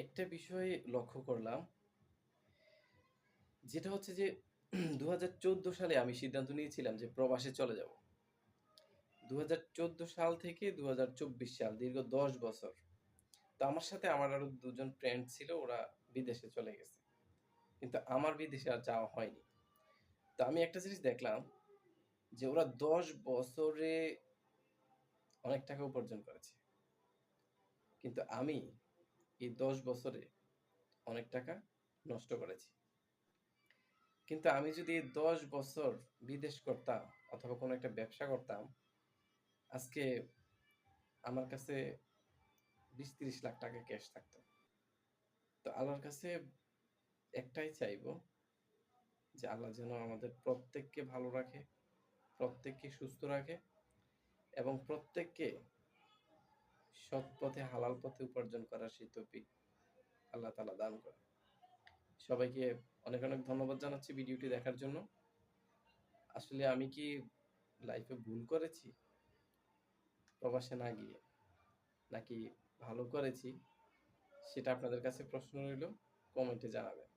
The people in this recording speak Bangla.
একটা বিষয় লক্ষ্য করলাম যেটা হচ্ছে যে ২০১৪ সালে আমি সিদ্ধান্ত নিয়েছিলাম যে প্রবাসে চলে যাব। ২০১৪ সাল থেকে ২০২৪ সাল, দীর্ঘ ১০ বছর। তো আমার সাথে আমার আরও ২ জন ফ্রেন্ড ছিল, ওরা বিদেশে চলে গেছে। কিন্তু আমার বিদেশে আর যাওয়া হয়নি। তো আমি একটা জিনিস দেখলাম যে ওরা ১০ বছরে অনেক টাকা উপার্জন করেছে। কিন্তু আমি এই ১০ বছরে অনেক টাকা নষ্ট করেছি। কিন্তু আমি যদি ১০ বছর বিদেশ করতাম অথবা কোনো একটা ব্যবসা করতাম, আজকে আমার কাছে ২০-৩০ লাখ টাকা ক্যাশ থাকতো। তো আল্লাহর কাছে একটাই চাইব যে আল্লাহ যেন আমাদের প্রত্যেককে ভালো রাখে, প্রত্যেককে সুস্থ রাখে এবং প্রত্যেককে সৎ পথে হালাল পথে উপার্জন করার সেই তৌফিক আল্লাহ তালা দান করেন। সবাইকে অনেক, অনেক ধন্যবাদ জানাচ্ছি ভিডিওটি দেখার জন্য। আসলে আমি কি লাইফে ভুল করেছি? প্রবাসে না গিয়ে? নাকি ভালো করেছি? সেটা আপনাদের কাছে প্রশ্ন রইল কমেন্টে জানাবেন।